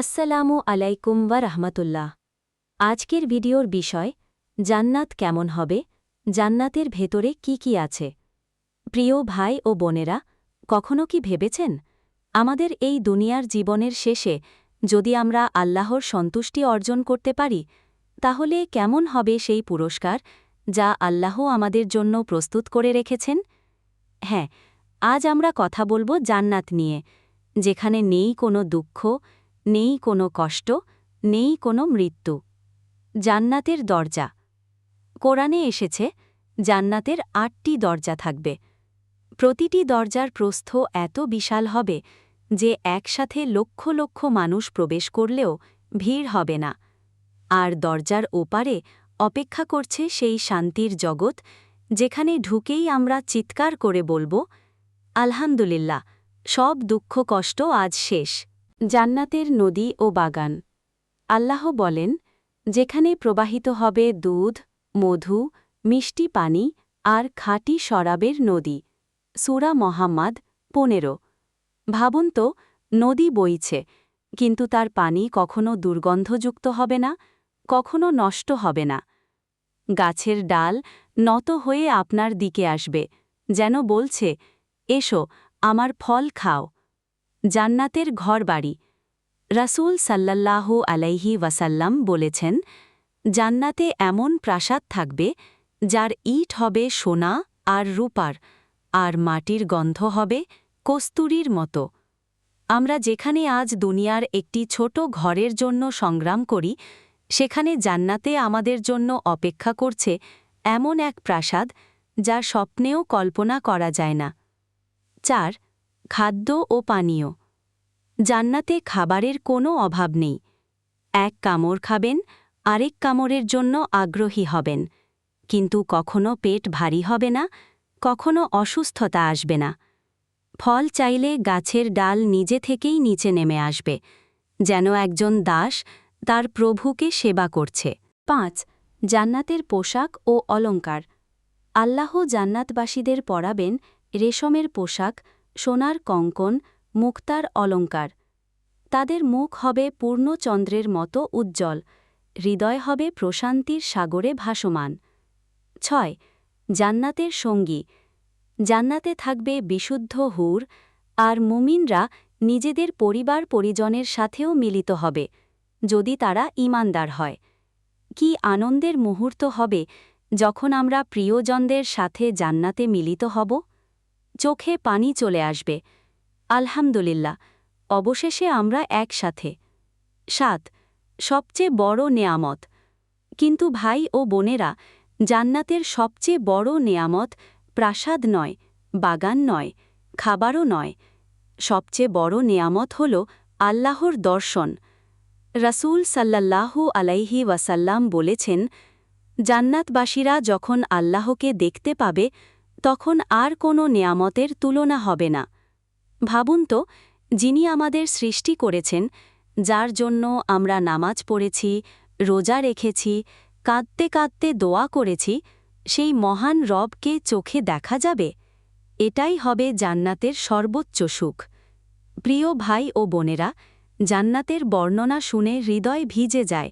আসসালামু আলাইকুম ওয়া রাহমাতুল্লাহ। আজকের ভিডিওর বিষয়, জান্নাত কেমন হবে? জান্নাতের ভেতরে কি কি আছে? প্রিয় ভাই ও বোনেরা, কখনো কি ভেবেছেন? আমাদের এই দুনিয়ার জীবনের শেষে যদি আমরা আল্লাহর সন্তুষ্টি অর্জন করতে পারি, তাহলে কেমন হবে সেই পুরস্কার যা আল্লাহ আমাদের জন্য প্রস্তুত করে রেখেছেন? হ্যাঁ আজ আমরা কথা বলব জান্নাত নিয়ে, যেখানে নেই কোনো দুঃখ নেই কোনো কষ্ট, নেই কোনো মৃত্যু। জান্নাতের দরজা। কোরআনে এসেছে, জান্নাতের আটটি দরজা থাকবে। প্রতিটি দরজার প্রস্থ এত বিশাল হবে যে একসাথে লক্ষ লক্ষ মানুষ প্রবেশ করলেও ভিড় হবে না। আর দরজার ওপারে অপেক্ষা করছে সেই শান্তির জগৎ, যেখানে ঢুকেই আমরা চিৎকার করে বলব, আলহামদুলিল্লাহ, সব দুঃখ কষ্ট আজ শেষ। জান্নাতের নদী ও বাগান। আল্লাহ বলেন, যেখানে প্রবাহিত হবে দুধ, মধু, মিষ্টি পানি আর খাঁটি শরাবের নদী। সুরা মোহাম্মদ পনেরো। ভাবুন তো, নদী বইছে, কিন্তু তার পানি কখনো দুর্গন্ধযুক্ত হবে না, কখনো নষ্ট হবে না। গাছের ডাল নত হয়ে আপনার দিকে আসবে, যেন বলছে, এসো, আমার ফল খাও। জান্নাতের ঘরবাড়ি। রাসূল সাল্লাল্লাহু আলাইহি ওয়াসাল্লাম বলেছেন, জান্নাতে এমন প্রাসাদ থাকবে, যার ইট হবে সোনা আর রূপার, আর মাটির গন্ধ হবে কস্তুরীর মতো। আমরা যেখানে আজ দুনিয়ার একটি ছোট ঘরের জন্য সংগ্রাম করি, সেখানে জান্নাতে আমাদের জন্য অপেক্ষা করছে এমন এক প্রাসাদ যা স্বপ্নেও কল্পনা করা যায় না। চার খাদ্য ও পানীয়। জান্নাতে খাবারের কোনো অভাব নেই। এক কামড় খাবেন, আরেক কামড়ের জন্য আগ্রহী হবেন। কিন্তু কখনো পেট ভারী হবে না, কখনো অসুস্থতা আসবে না। ফল চাইলে গাছের ডাল নিজে থেকেই নিচে নেমে আসবে, যেন একজন দাস তার প্রভুকে সেবা করছে। পাঁচ, জান্নাতের পোশাক ও অলঙ্কার আল্লাহ জান্নাতবাসীদের পরাবেন রেশমের পোশাক সোনার কঙ্কন, মুক্তার অলঙ্কার। তাদের মুখ হবে পূর্ণচন্দ্রের মতো উজ্জ্বল, হৃদয় হবে প্রশান্তির সাগরে ভাসমান। ছয়, জান্নাতের সঙ্গী। জান্নাতে থাকবে বিশুদ্ধ হুর, আর মুমিনরা নিজেদের পরিবার পরিজনের সাথেও মিলিত হবে, যদি তারা ইমানদার হয়। কি আনন্দের মুহূর্ত হবে যখন আমরা প্রিয়জনদের সাথে জান্নাতে মিলিত হব? চোখে পানি চলে আসবে। আলহামদুলিল্লাহ, অবশেষে আমরা একসাথে। সাত, সবচেয়ে বড় নেয়ামত। কিন্তু ভাই ও বোনেরা, জান্নাতের সবচেয়ে বড় নেয়ামত প্রাসাদ নয়, বাগান নয়, খাবারও নয়। সবচেয়ে বড় নেয়ামত হল আল্লাহর দর্শন। রাসূল সাল্লাল্লাহু আলাইহি ওয়াসাল্লাম বলেছেন, জান্নাতবাসীরা যখন আল্লাহকে দেখতে পাবে তখন আর কোনো নেয়ামতের তুলনা হবে না। ভাবুন তো, যিনি আমাদের সৃষ্টি করেছেন, যার জন্য আমরা নামাজ পড়েছি, রোজা রেখেছি, কাঁদতে কাঁদতে দোয়া করেছি, সেই মহান রবকে চোখে দেখা যাবে? এটাই হবে জান্নাতের সর্বোচ্চ সুখ। প্রিয় ভাই ও বোনেরা, জান্নাতের বর্ণনা শুনে হৃদয় ভিজে যায়।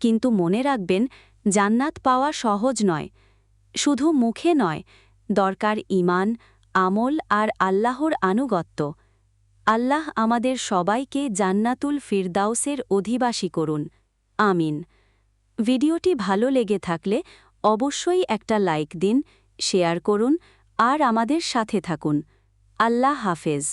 কিন্তু মনে রাখবেন, জান্নাত পাওয়া সহজ নয়। শুধু মুখে নয় দরকার ইমান আমল আর আল্লাহর আনুগত্য। আল্লাহ আমাদের সবাইকে জান্নাতুল ফিরদাউসের অধিবাসী করুন। আমিন। ভিডিওটি ভালো লেগে থাকলে অবশ্যই একটা লাইক দিন, শেয়ার করুন আর আমাদের সাথে থাকুন। আল্লাহ হাফেজ।